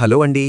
Hello అండి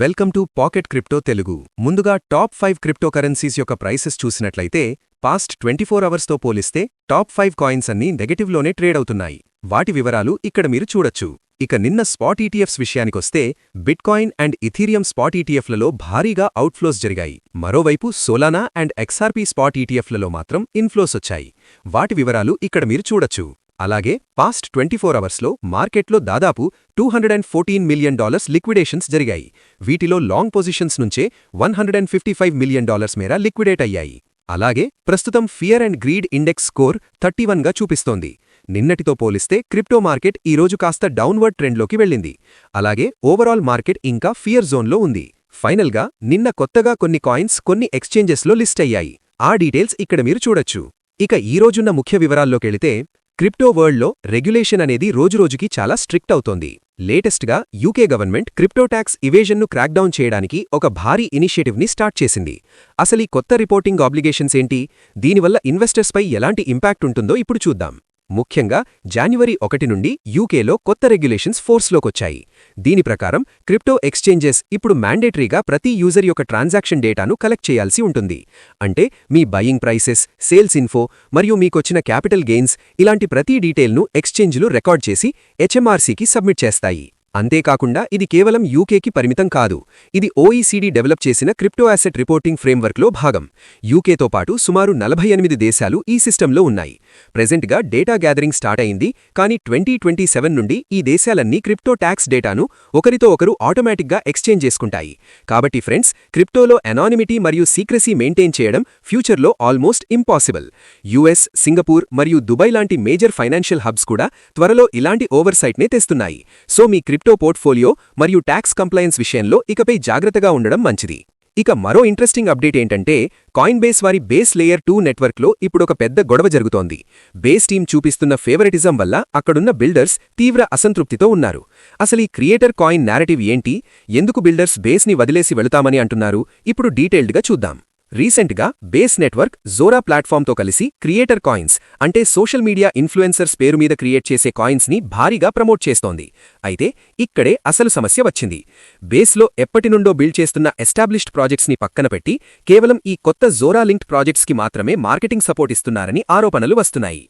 welcome to Pocket Crypto Telugu. ముందుగా top five crypto currencies యొక్క prices చూసినట్లయితే పాస్ట్ ట్వంటీ ఫోర్ అవర్స్తో పోలిస్తే టాప్ ఫైవ్ కాయిన్స్ అన్నీ నెగటివ్లోనే ట్రేడ్ అవుతున్నాయి. వాటి వివరాలు ఇక్కడ మీరు చూడొచ్చు. ఇక నిన్న స్పాట్ ఈటీఎఫ్స్ విషయానికొస్తే బిట్కాయిన్ అండ్ ఇథీరియం స్పాట్ ఈటీఎఫ్లలో భారీగా అవుట్ఫ్లోస్ జరిగాయి. మరోవైపు సోలానా అండ్ ఎక్స్ఆర్పీ స్పాట్ ఈటీఎఫ్లలో మాత్రం ఇన్ఫ్లోస్ వచ్చాయి. వాటి వివరాలు ఇక్కడ మీరు చూడొచ్చు. అలాగే పాస్ట్ ట్వంటీ ఫోర్ అవర్స్లో మార్కెట్లో దాదాపు two hundred and fourteen million dollars liquidations జరిగాయి. వీటిలో లాంగ్ పొజిషన్స్ నుంచే one hundred and fifty five million dollars మేర లిక్విడేట్ అయ్యాయి. అలాగే ప్రస్తుతం fear and greed index score thirty వన్గా చూపిస్తోంది. నిన్నటితో పోలిస్తే క్రిప్టో మార్కెట్ ఈరోజు కాస్త డౌన్వర్డ్ ట్రెండ్లోకి వెళ్ళింది. అలాగే ఓవరాల్ మార్కెట్ ఇంకా ఫియర్ జోన్లో ఉంది. ఫైనల్గా నిన్న కొత్తగా కొన్ని కాయిన్స్ కొన్ని ఎక్స్చేంజెస్లో లిస్ట్ అయ్యాయి. ఆ డీటెయిల్స్ ఇక్కడ మీరు చూడొచ్చు. ఇక ఈరోజున్న ముఖ్య వివరాల్లోకెళితే క్రిప్టో వరల్డ్లో రెగ్యులేషన్ అనేది రోజురోజుకి చాలా స్ట్రిక్ట్ అవుతోంది. లేటెస్ట్గా యూకే గవర్నమెంట్ క్రిప్టో ట్యాక్స్ ఇవేజన్ను క్రాక్డౌన్ చేయడానికి ఒక భారీ ఇనిషియేటివ్ని స్టార్ట్ చేసింది. అసలు ఈ కొత్త రిపోర్టింగ్ ఆబ్లిగేషన్స్ ఏంటి? దీనివల్ల ఇన్వెస్టర్స్పై ఎలాంటి ఇంపాక్ట్ ఉంటుందో ఇప్పుడు చూద్దాం. ముఖ్యంగా జాన్యువరి ఒకటి నుండి యూకేలో కొత్త రెగ్యులేషన్స్ ఫోర్స్లోకొచ్చాయి. దీని ప్రకారం క్రిప్టో ఎక్స్చేంజెస్ ఇప్పుడు మ్యాండేటరీగా ప్రతి యూజర్ యొక్క ట్రాన్సాక్షన్ డేటాను కలెక్ట్ చేయాల్సి ఉంటుంది. అంటే మీ బయింగ్ ప్రైసెస్ సేల్స్ ఇన్ఫో మరియు మీకొచ్చిన క్యాపిటల్ గెయిన్స్ ఇలాంటి ప్రతి డీటెయిల్ను ఎక్స్చేంజ్లు రికార్డ్ చేసి హెచ్ఎంఆర్సీకి సబ్మిట్ చేస్తాయి. అంతేకాకుండా ఇది కేవలం యూకేకి పరిమితం కాదు. ఇది ఓఈసీడీ డెవలప్ చేసిన క్రిప్టో అసెట్ రిపోర్టింగ్ ఫ్రేమ్వర్క్లో భాగం. యూకేతో పాటు సుమారు నలభై ఎనిమిది దేశాలు ఈ సిస్టంలో ఉన్నాయి. ప్రెజెంట్గా డేటా గ్యాదరింగ్ స్టార్ట్ అయింది. కానీ ట్వంటీ ట్వంటీ సెవెన్ నుండి ఈ దేశాలన్నీ క్రిప్టో ట్యాక్స్ డేటాను ఒకరితో ఒకరు ఆటోమేటిక్గా ఎక్స్చేంజ్ చేసుకుంటాయి. కాబట్టి ఫ్రెండ్స్ క్రిప్టోలో ఎనానిమిటీ మరియు సీక్రసీ మెయింటైన్ చేయడం ఫ్యూచర్లో ఆల్మోస్ట్ ఇంపాసిబుల్. యుఎస్ సింగపూర్ మరియు దుబాయ్ లాంటి మేజర్ ఫైనాన్షియల్ హబ్స్ కూడా త్వరలో ఇలాంటి ఓవర్సైట్నే తెస్తున్నాయి. సో మీ క్రిప్టో పోర్ట్ఫోలియో మరియు ట్యాక్స్ కంప్లయన్స్ విషయంలో ఇకపై జాగ్రత్తగా ఉండడం మంచిది. ఇక మరో ఇంట్రెస్టింగ్ అప్డేట్ ఏంటంటే కాయిన్ బేస్ వారి బేస్ లేయర్ టూ నెట్వర్క్లో ఇప్పుడొక పెద్ద గొడవ జరుగుతోంది. బేస్ టీం చూపిస్తున్న ఫేవరెటిజం వల్ల అక్కడున్న బిల్డర్స్ తీవ్ర అసంతృప్తితో ఉన్నారు. అసలు ఈ క్రియేటర్ కాయిన్ నేరేటివ్ ఏంటి? ఎందుకు బిల్డర్స్ బేస్ని వదిలేసి వెళుతామని అంటున్నారు? ఇప్పుడు డీటెయిల్డ్గా చూద్దాం. రీసెంట్గా బేస్ నెట్వర్క్ జోరా ప్లాట్ఫామ్తో కలిసి క్రియేటర్ కాయిన్స్ అంటే సోషల్ మీడియా ఇన్ఫ్లుయెన్సర్స్ పేరు మీద క్రియేట్ చేసే కాయిన్స్ని భారీగా ప్రమోట్ చేస్తోంది. అయితే ఇక్కడే అసలు సమస్య వచ్చింది. బేస్లో ఎప్పటినుండో బిల్డ్ చేస్తున్న ఎస్టాబ్లిష్డ్ ప్రాజెక్ట్స్ని పక్కన పెట్టి కేవలం ఈ కొత్త జోరా లింక్డ్ ప్రాజెక్ట్స్కి మాత్రమే మార్కెటింగ్ సపోర్ట్ ఇస్తున్నారని ఆరోపణలు వస్తున్నాయి.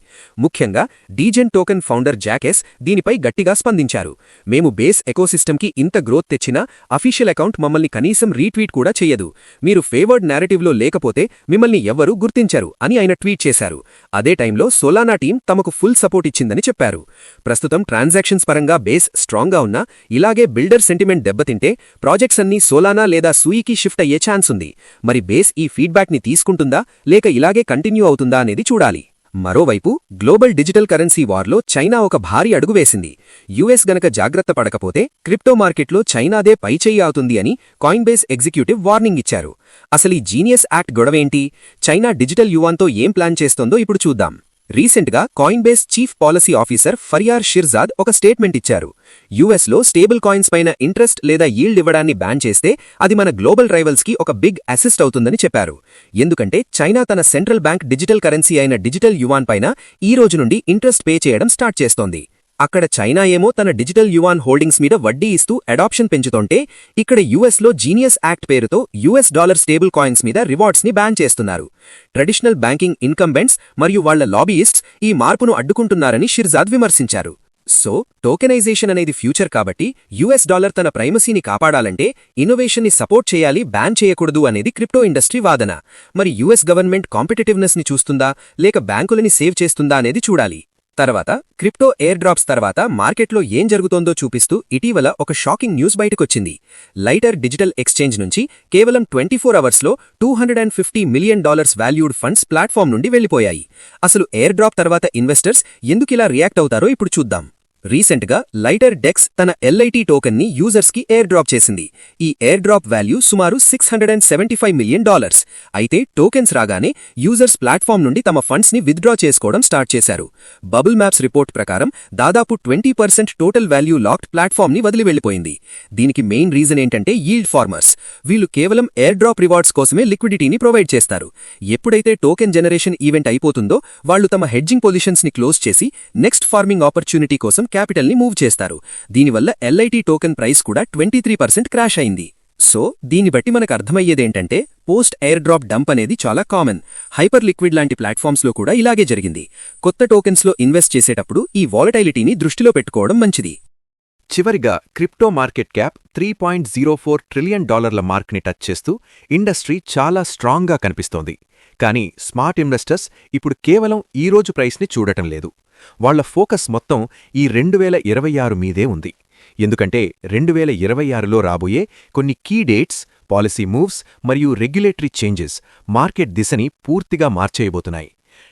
ముఖ్యంగా డీజెన్ టోకెన్ ఫౌండర్ జాకెస్ దీనిపై గట్టిగా స్పందించారు. మేము బేస్ ఎకోసిస్టమ్కి ఇంత గ్రోత్ తెచ్చినా అఫీషియల్ అకౌంట్ మమ్మల్ని కనీసం రీట్వీట్ కూడా చెయ్యదు. మీరు ఫేవర్డ్ నేరేటివ్లో లేకపోతే మిమ్మల్ని ఎవ్వరూ గుర్తించారు అని ఆయన ట్వీట్ చేశారు. అదే టైంలో సోలానా టీం తమకు ఫుల్ సపోర్ట్ ఇచ్చిందని చెప్పారు. ప్రస్తుతం ట్రాన్సాక్షన్స్ పరంగా బేస్ స్ట్రాంగ్గా ఉన్నా ఇలాగే బిల్డర్ సెంటిమెంట్ దెబ్బతింటే ప్రాజెక్ట్స్ అన్నీ సోలానా లేదా సూయికి షిఫ్ట్ అయ్యే ఛాన్స్ ఉంది. మరి బేస్ ఈ ఫీడ్బ్యాక్ని తీసుకుంటుందా లేక ఇలాగే కంటిన్యూ అవుతుందా అనేది చూడాలి. మరోవైపు గ్లోబల్ డిజిటల్ కరెన్సీ వార్లో చైనా ఒక భారీ అడుగు వేసింది యుఎస్ గనక జాగ్రత్త పడకపోతే క్రిప్టో మార్కెట్లో చైనాదే పైచేయి అవుతుంది అని కాయిన్బేస్ ఎగ్జిక్యూటివ్ వార్నింగ్ ఇచ్చారు. అసలు ఈ జీనియస్ యాక్ట్ గొడవేంటి? చైనా డిజిటల్ యువాన్తో ఏం ప్లాన్ చేస్తోందో ఇప్పుడు చూద్దాం. రీసెంట్గా Coinbase chief policy officer Faryar Shirzad ఒక స్టేట్మెంట్ ఇచ్చారు. యుఎస్లో స్టేబుల్ కాయిన్స్ పైన ఇంట్రెస్ట్ లేదా ఈల్డ్ ఇవ్వడాన్ని బ్యాన్ చేస్తే అది మన గ్లోబల్ రైవల్స్కి ఒక బిగ్ అసిస్ట్ అవుతుందని చెప్పారు. ఎందుకంటే చైనా తన సెంట్రల్ బ్యాంక్ డిజిటల్ కరెన్సీ అయిన డిజిటల్ యువాన్ పైన ఈ రోజు నుండి ఇంట్రెస్ట్ పే చేయడం స్టార్ట్ చేస్తోంది. అక్కడ చైనా ఏమో తన డిజిటల్ యువాన్ హోల్డింగ్స్ మీద వడ్డీ ఇస్తూ అడాప్షన్ పెంచుతోంటే ఇక్కడ యుఎస్లో జీనియస్ యాక్ట్ పేరుతో యుఎస్ డాలర్ స్టేబుల్ కాయిన్స్ మీద రివార్డ్స్ని బ్యాన్ చేస్తున్నారు. ట్రెడిషనల్ బ్యాంకింగ్ ఇన్కంబెంట్స్ మరియు వాళ్ళ లాబీయిస్ట్స్ ఈ మార్పును అడ్డుకుంటున్నారని షిర్జాద్ విమర్శించారు. సో టోకెనైజేషన్ అనేది ఫ్యూచర్ కాబట్టి యుఎస్ డాలర్ తన ప్రైమసీని కాపాడాలంటే ఇన్నోవేషన్ని సపోర్ట్ చేయాలి బ్యాన్ చేయకూడదు అనేది క్రిప్టో ఇండస్ట్రీ వాదన. మరి యుఎస్ గవర్నమెంట్ కాంపిటేటివ్నెస్ని చూస్తుందా లేక బ్యాంకులని సేవ్ చేస్తుందా అనేది చూడాలి. తర్వాత క్రిప్టో ఎయిర్ డ్రాప్స్ తర్వాత మార్కెట్లో ఏం జరుగుతోందో చూపిస్తూ ఇటీవల ఒక షాకింగ్ న్యూస్ బయటకొచ్చింది. లైటర్ డిజిటల్ ఎక్స్చేంజ్ నుంచి కేవలం ట్వంటీ ఫోర్ అవర్స్లో two hundred and fifty million dollars valued funds platform నుండి వెళ్ళిపోయాయి అసలు ఎయిర్ డ్రాప్ తర్వాత ఇన్వెస్టర్స్ ఎందుకిలా రియాక్ట్ అవుతారో ఇప్పుడు చూద్దాం. రీసెంట్గా లైటర్ డెక్స్ తన ఎల్ఐటి టోకెన్ని యూజర్స్కి ఎయిర్ డ్రాప్ చేసింది. ఈ ఎయిర్ డ్రాప్ వాల్యూ సుమారు six hundred and seventy five million dollars అయితే టోకెన్స్ రాగానే యూజర్స్ ప్లాట్ఫామ్ నుండి తమ ఫండ్స్ని విత్డ్రా చేసుకోవడం స్టార్ట్ చేశారు. బబుల్ మ్యాప్స్ రిపోర్ట్ ప్రకారం దాదాపు twenty percent total value locked ప్లాట్ఫామ్ని వదిలి వెళ్ళిపోయింది దీనికి మెయిన్ రీజన్ ఏంటంటే ఈల్డ్ ఫార్మర్స్ వీళ్ళు కేవలం ఎయిర్ డ్రాప్ రివార్డ్స్ కోసమే లిక్విడిటీని ప్రొవైడ్ చేస్తారు. ఎప్పుడైతే టోకెన్ జనరేషన్ ఈవెంట్ అయిపోతుందో వాళ్ళు తమ హెడ్జింగ్ పొజిషన్స్ని క్లోజ్ చేసి నెక్స్ట్ ఫార్మింగ్ ఆపర్చునిటీ కోసం క్యాపిటల్ని మూవ్ చేస్తారు. దీనివల్ల ఎల్ఐటి టోకెన్ ప్రైస్ కూడా ట్వంటీ త్రీ పర్సెంట్ క్రాష్ అయింది. సో దీన్ని బట్టి మనకు అర్థమయ్యేదేంటంటే పోస్ట్ ఎయిర్ డ్రాప్ డంప్ అనేది చాలా కామన్. హైపర్ లిక్విడ్ లాంటి ప్లాట్ఫామ్స్లో కూడా ఇలాగే జరిగింది. కొత్త టోకెన్స్లో ఇన్వెస్ట్ చేసేటప్పుడు ఈ వాలటైలిటీని దృష్టిలో పెట్టుకోవడం మంచిది. చివరిగా crypto market cap three point zero four trillion డాలర్ల మార్క్ని టచ్ చేస్తూ ఇండస్ట్రీ చాలా స్ట్రాంగ్గా కనిపిస్తోంది. కానీ స్మార్ట్ ఇన్వెస్టర్స్ ఇప్పుడు కేవలం ఈ రోజు ప్రైస్ని చూడటం లేదు. వాళ్ళ ఫోకస్ మొత్తం ఈ రెండు వేల ఇరవై ఆరు మీదే ఉంది. ఎందుకంటే రెండు వేల ఇరవై ఆరులో రాబోయే కొన్ని కీ డేట్స్ పాలసీ మూవ్స్ మరియు రెగ్యులేటరీ చేంజెస్ మార్కెట్ దిశని పూర్తిగా మార్చేయబోతున్నాయి.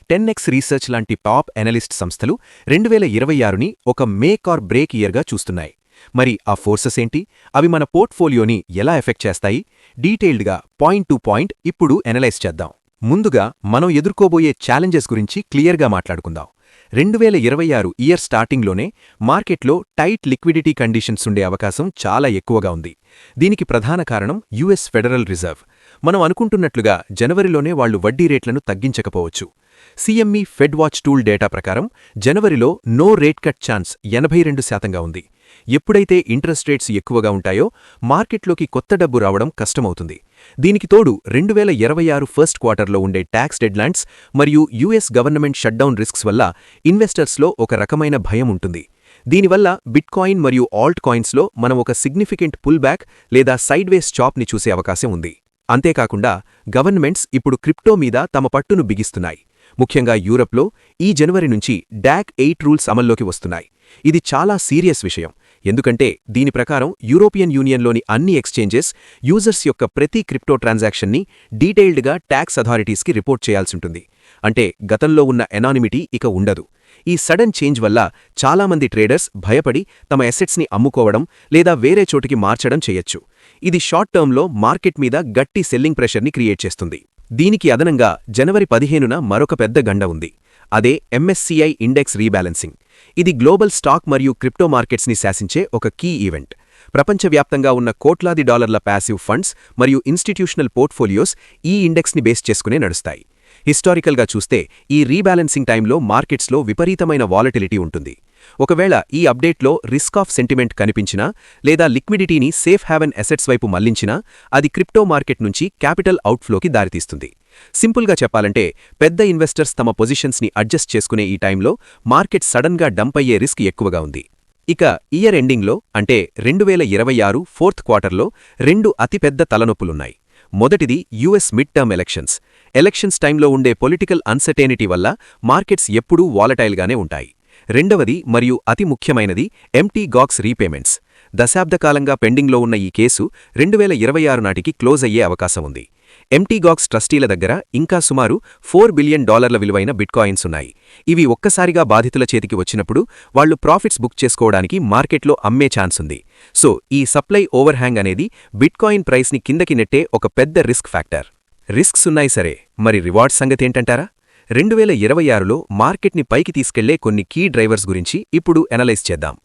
టెన్ ఎక్స్ రీసెర్చ్ లాంటి టాప్ ఎనలిస్ట్ సంస్థలు రెండు వేల ఇరవై ఆరుని ఒక మేక్ ఆర్ బ్రేక్ ఇయర్గా చూస్తున్నాయి. మరి ఆ ఫోర్సెస్ ఏంటి? అవి మన పోర్ట్ఫోలియోని ఎలా ఎఫెక్ట్ చేస్తాయి? డీటెయిల్డ్గా పాయింట్ టు పాయింట్ ఇప్పుడు ఎనలైజ్ చేద్దాం. ముందుగా మనం ఎదుర్కోబోయే ఛాలెంజెస్ గురించి క్లియర్గా మాట్లాడుకుందాం. రెండు వేల ఇరవై ఆరు ఇయర్ స్టార్టింగ్లోనే మార్కెట్లో టైట్ లిక్విడిటీ కండిషన్స్ ఉండే అవకాశం చాలా ఎక్కువగా ఉంది. దీనికి ప్రధాన కారణం యుఎస్ ఫెడరల్ రిజర్వ్. మనం అనుకుంటున్నట్లుగా జనవరిలోనే వాళ్ళు వడ్డీ రేట్లను తగ్గించకపోవచ్చు. CME Fed watch tool data ప్రకారం జనవరిలో నో రేట్ కట్ ఛాన్స్ ఎనభై రెండు శాతంగా ఉంది. ఎప్పుడైతే ఇంట్రెస్ట్ రేట్స్ ఎక్కువగా ఉంటాయో మార్కెట్లోకి కొత్త డబ్బు రావడం కష్టమవుతుంది. దీనికి తోడు రెండు వేల ఇరవై ఆరు ఫస్ట్ క్వార్టర్లో ఉండే ట్యాక్స్ డెడ్లాండ్స్ మరియు యుఎస్ గవర్నమెంట్ షట్డౌన్ రిస్క్స్ వల్ల ఇన్వెస్టర్స్లో ఒక రకమైన భయం ఉంటుంది. దీనివల్ల బిట్కాయిన్ మరియు ఆల్ట్ కాయిన్స్లో మనం ఒక సిగ్నిఫికెంట్ పుల్ బ్యాక్ లేదా సైడ్వేస్ చాప్ని చూసే అవకాశం ఉంది. అంతేకాకుండా గవర్నమెంట్స్ ఇప్పుడు క్రిప్టో మీద తమ పట్టును బిగిస్తున్నాయి. ముఖ్యంగా యూరప్లో ఈ జనవరి నుంచి డాక్ ఎయిట్ రూల్స్ అమల్లోకి వస్తున్నాయి. ఇది చాలా సీరియస్ విషయం. ఎందుకంటే దీని ప్రకారం యూరోపియన్ యూనియన్లోని అన్ని ఎక్స్చేంజెస్ యూజర్స్ యొక్క ప్రతి క్రిప్టో ట్రాన్సాక్షన్ని డీటెయిల్డ్గా ట్యాక్స్ అథారిటీస్కి రిపోర్ట్ చేయాల్సింటుంది అంటే గతంలో ఉన్న ఎనానిమిటీ ఇక ఉండదు. ఈ సడన్ చేంజ్ వల్ల చాలామంది ట్రేడర్స్ భయపడి తమ ఎసెట్స్ని అమ్ముకోవడం లేదా వేరే చోటికి మార్చడం చేయొచ్చు. ఇది షార్ట్ టర్మ్లో మార్కెట్ మీద గట్టి సెల్లింగ్ ప్రెషర్ని క్రియేట్ చేస్తుంది. దీనికి అదనంగా జనవరి పదిహేనున మరొక పెద్ద గండ ఉంది. అదే ఎంఎస్సీఐ ఇండెక్స్ రీబ్యాలెన్సింగ్ ఇది గ్లోబల్ స్టాక్ మరియు క్రిప్టో మార్కెట్స్ని శాసించే ఒక కీ ఈవెంట్. ప్రపంచవ్యాప్తంగా ఉన్న కోట్లాది డాలర్ల ప్యాసివ్ ఫండ్స్ మరియు ఇన్స్టిట్యూషనల్ పోర్ట్ఫోలియోస్ ఈ ఇండెక్స్ని బేస్ చేసుకునే నడుస్తాయి. హిస్టారికల్గా చూస్తే ఈ రీబ్యాలెన్సింగ్ టైంలో మార్కెట్స్లో విపరీతమైన వాలటిలిటీ ఉంటుంది. ఒకవేళ ఈ అప్డేట్లో రిస్క్ ఆఫ్ సెంటిమెంట్ కనిపించినా లేదా లిక్విడిటీని సేఫ్ హ్యావెన్ అసెట్స్ వైపు మళ్ళించినా అది క్రిప్టో మార్కెట్ నుంచి క్యాపిటల్ అవుట్ఫ్లోకి దారితీస్తుంది. సింపుల్గా చెప్పాలంటే పెద్ద ఇన్వెస్టర్స్ తమ పొజిషన్స్ని అడ్జస్ట్ చేసుకునే ఈ టైంలో మార్కెట్ సడన్గా డంప్ అయ్యే రిస్క్ ఎక్కువగా ఉంది. ఇక ఇయర్ ఎండింగ్లో అంటే రెండు వేల ఇరవై ఆరు ఫోర్త్ క్వార్టర్లో రెండు అతిపెద్ద తలనొప్పులున్నాయి. మొదటిది US mid term elections. Elections టైంలో ఉండే పొలిటికల్ అన్సర్టేనిటీ వల్ల మార్కెట్స్ ఎప్పుడూ వాలటైల్గానే ఉంటాయి. రెండవది మరియు అతి ముఖ్యమైనది ఎంటీ గాక్స్ రీపేమెంట్స్. దశాబ్దకాలంగా పెండింగ్లో ఉన్న ఈ కేసు రెండు వేల ఇరవై ఆరు నాటికి క్లోజ్ అయ్యే అవకాశం ఉంది. ఎంటీగాక్స్ ట్రస్టీల దగ్గర ఇంకా సుమారు ఫోర్ బిలియన్ డాలర్ల విలువైన బిట్కాయిన్స్ ఉన్నాయి. ఇవి ఒక్కసారిగా బాధితుల చేతికి వచ్చినప్పుడు వాళ్ళు ప్రాఫిట్స్ బుక్ చేసుకోవడానికి మార్కెట్లో అమ్మే ఛాన్స్ ఉంది. సో ఈ సప్లై ఓవర్ హ్యాంగ్ అనేది బిట్కాయిన్ ప్రైస్ని కిందకి నెట్టే ఒక పెద్ద రిస్క్ ఫ్యాక్టర్. రిస్క్స్ ఉన్నాయి సరే మరి రివార్డ్స్ సంగతేంటంటారా రెండు వేల ఇరవై ఆరులో మార్కెట్ని పైకి తీసుకెళ్ళే కొన్ని కీ డ్రైవర్స్ గురించి ఇప్పుడు ఎనలైజ్ చేద్దాం.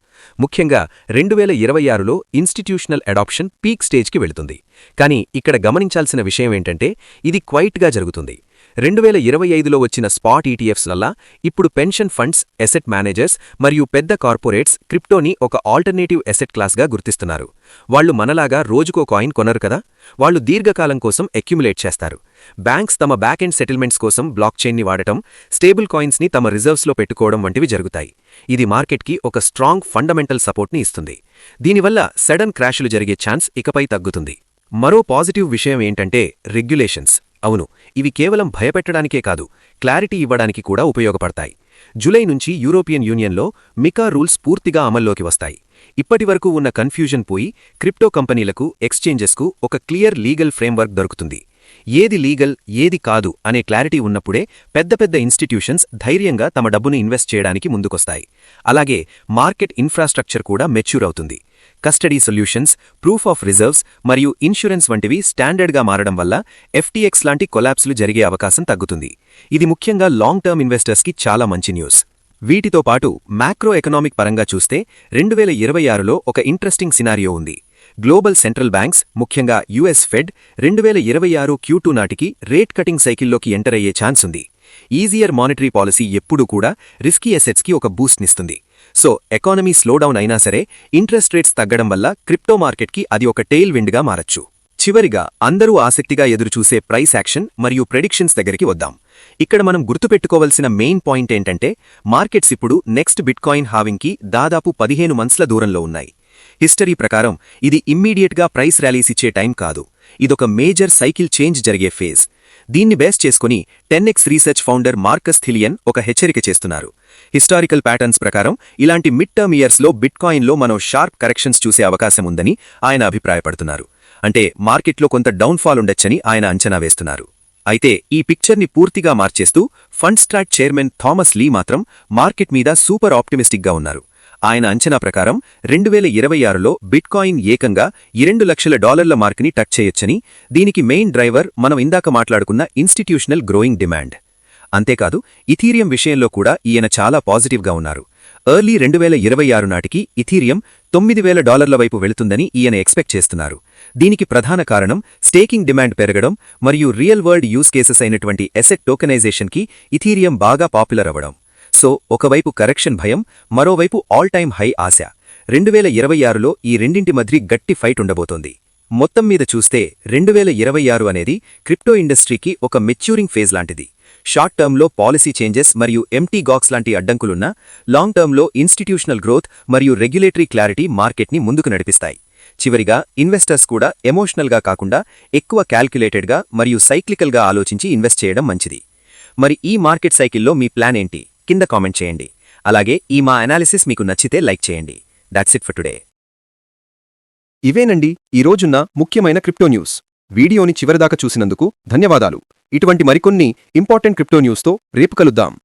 ముఖ్యంగా రెండు వేల ఇరవై ఆరులో ఇన్స్టిట్యూషనల్ అడాప్షన్ పీక్ స్టేజ్కి వెళుతుంది. కానీ ఇక్కడ గమనించాల్సిన విషయం ఏంటంటే ఇది క్వైట్గా జరుగుతుంది. రెండు వేల ఇరవై ఐదులో వచ్చిన స్పాట్ ఈటీఎఫ్స్ వల్ల ఇప్పుడు పెన్షన్ ఫండ్స్ ఎసెట్ మేనేజర్స్ మరియు పెద్ద కార్పొరేట్స్ క్రిప్టోని ఒక ఆల్టర్నేటివ్ ఎసెట్ క్లాస్గా గుర్తిస్తున్నారు. వాళ్ళు మనలాగా రోజుకో కాయిన్ కొనరు కదా? వాళ్ళు దీర్ఘకాలం కోసం అక్యుములేట్ చేస్తారు. బ్యాంక్స్ తమ బ్యాక్ ఎండ్ సెటిల్మెంట్స్ కోసం బ్లాక్ చైన్ని వాడటం స్టేబుల్ కాయిన్స్ని తమ రిజర్వ్స్లో పెట్టుకోవడం వంటివి జరుగుతాయి. ఇది మార్కెట్కి ఒక స్ట్రాంగ్ ఫండమెంటల్ సపోర్ట్ని ఇస్తుంది. దీనివల్ల సడన్ క్రాషులు జరిగే ఛాన్స్ ఇకపై తగ్గుతుంది. మరో పాజిటివ్ విషయం ఏంటంటే రెగ్యులేషన్స్ అవును ఇవి కేవలం భయపెట్టడానికే కాదు క్లారిటీ ఇవ్వడానికి కూడా ఉపయోగపడతాయి. జులై నుంచి యూరోపియన్ యూనియన్లో మికా రూల్స్ పూర్తిగా అమల్లోకి వస్తాయి. ఇప్పటివరకు ఉన్న కన్ఫ్యూజన్ పోయి క్రిప్టో కంపెనీలకు ఎక్స్చేంజెస్కు ఒక క్లియర్ లీగల్ ఫ్రేమ్వర్క్ దొరుకుతుంది. ఏది లీగల్ ఏది కాదు అనే క్లారిటీ ఉన్నప్పుడే పెద్ద పెద్ద ఇన్స్టిట్యూషన్స్ ధైర్యంగా తమ డబ్బును ఇన్వెస్ట్ చేయడానికి ముందుకొస్తాయి. అలాగే మార్కెట్ ఇన్ఫ్రాస్ట్రక్చర్ కూడా మెచ్యూర్ అవుతుంది. Custody solutions proof of reserves మరియు ఇన్సూరెన్స్ వంటివి స్టాండర్డ్గా మారడం వల్ల ఎఫ్టీఎక్స్ లాంటి కొలాప్స్లు జరిగే అవకాశం తగ్గుతుంది. ఇది ముఖ్యంగా లాంగ్ టర్మ్ ఇన్వెస్టర్స్కి చాలా మంచి న్యూస్. వీటితో పాటు మ్యాక్రో ఎకనామిక్ పరంగా చూస్తే రెండు వేల ఇరవై ఆరులో ఒక ఇంట్రెస్టింగ్ సినారియో ఉంది. గ్లోబల్ సెంట్రల్ బ్యాంక్స్ ముఖ్యంగా యుఎస్ ఫెడ్ రెండు వేల ఇరవై ఆరు క్యూటూ నాటికి రేట్ కటింగ్ సైకిల్లోకి ఎంటర్ అయ్యే ఛాన్స్ ఉంది. ఈజియర్ మానిటరీ పాలసీ ఎప్పుడూ కూడా రిస్కీ అసెట్స్కి ఒక బూస్ట్నిస్తుంది. సో ఎకానమీ స్లోడౌన్ అయినా సరే ఇంట్రెస్ట్ రేట్స్ తగ్గడం వల్ల క్రిప్టో మార్కెట్కి అది ఒక టెయిల్ విండ్గా మారచ్చు. చివరిగా అందరూ ఆసక్తిగా ఎదురుచూసే ప్రైస్ యాక్షన్ మరియు ప్రెడిక్షన్స్ దగ్గరికి వద్దాం. ఇక్కడ మనం గుర్తుపెట్టుకోవలసిన మెయిన్ పాయింట్ ఏంటంటే మార్కెట్స్ ఇప్పుడు నెక్స్ట్ బిట్కాయిన్ హావింగ్కి దాదాపు పదిహేను మంత్స్ల దూరంలో ఉన్నాయి. హిస్టరీ ప్రకారం ఇది ఇమ్మీడియట్గా ప్రైస్ ర్యాలీస్ ఇచ్చే టైం కాదు. ఇదొక మేజర్ సైకిల్ చేంజ్ జరిగే ఫేజ్. దీన్ని బేస్ చేసుకుని ten x research founder Markus Thielen ఒక హెచ్చరిక చేస్తున్నారు. హిస్టారికల్ ప్యాటర్న్స్ ప్రకారం ఇలాంటి మిడ్ టర్మ్ ఇయర్స్లో బిట్కాయిన్లో మనం షార్ప్ కరెక్షన్స్ చూసే అవకాశం ఉందని ఆయన అభిప్రాయపడుతున్నారు. అంటే మార్కెట్లో కొంత డౌన్ఫాల్ ఉండొచ్చని ఆయన అంచనా వేస్తున్నారు. అయితే ఈ పిక్చర్ని పూర్తిగా మార్చేస్తూ Fundstrat chairman Thomas Lee మాత్రం మార్కెట్ మీద సూపర్ ఆప్టిమిస్టిక్గా ఉన్నారు. ఆయన అంచనా ప్రకారం రెండు వేల ఇరవై ఆరులో బిట్కాయిన్ ఏకంగా ఇరెండు లక్షల డాలర్ల మార్క్ని టచ్ చేయొచ్చని దీనికి మెయిన్ డ్రైవర్ మనం ఇందాక మాట్లాడుకున్న ఇన్స్టిట్యూషనల్ గ్రోయింగ్ డిమాండ్. అంతేకాదు ఇథీరియం విషయంలో కూడా ఈయన చాలా పాజిటివ్గా ఉన్నారు. ఎర్లీ రెండు వేల ఇరవై ఆరు నాటికి ఇథీరియం తొమ్మిది వేల డాలర్ల వైపు వెళుతుందని ఈయన ఎక్స్పెక్ట్ చేస్తున్నారు. దీనికి ప్రధాన కారణం స్టేకింగ్ డిమాండ్ పెరగడం మరియు రియల్ వరల్డ్ యూస్ కేసెస్ అయినటువంటి ఎసెట్ టోకనైజేషన్కి ఇథీరియం బాగా పాపులర్ అవ్వడం. సో ఒకవైపు కరెక్షన్ భయం మరోవైపు ఆల్ టైమ్ హై ఆశ. రెండు వేల ఇరవై ఆరులో ఈ రెండింటి మధ్య గట్టి ఫైట్ ఉండబోతోంది. మొత్తం మీద చూస్తే రెండు వేల ఇరవై ఆరు అనేది క్రిప్టో ఇండస్ట్రీకి ఒక మెచ్యూరింగ్ ఫేజ్ లాంటిది. షార్ట్ టర్మ్లో పాలసీ చేంజెస్ మరియు ఎంటీ గాక్స్ లాంటి అడ్డంకులున్నా లాంగ్ టర్మ్లో ఇన్స్టిట్యూషనల్ గ్రోత్ మరియు రెగ్యులేటరీ క్లారిటీ మార్కెట్ని ముందుకు నడిపిస్తాయి. చివరిగా ఇన్వెస్టర్స్ కూడా ఎమోషనల్గా కాకుండా ఎక్కువ క్యాల్క్యులేటెడ్గా మరియు సైక్లికల్గా ఆలోచించి ఇన్వెస్ట్ చేయడం మంచిది. మరి ఈ మార్కెట్ సైకిల్లో మీ ప్లాన్ ఏంటి? కింద కామెంట్ చేయండి. అలాగే ఈ మా అనాలిసిస్ మీకు నచ్చితే లైక్ చేయండి. దాట్స్ ఇట్ ఫర్ టుడే ఇవేనండి. ఈ రోజున్న ముఖ్యమైన క్రిప్టో న్యూస్. వీడియోని చివరిదాకా చూసినందుకు ధన్యవాదాలు. ఇటువంటి మరికొన్ని ఇంపార్టెంట్ క్రిప్టో న్యూస్తో రేపు కలుద్దాం.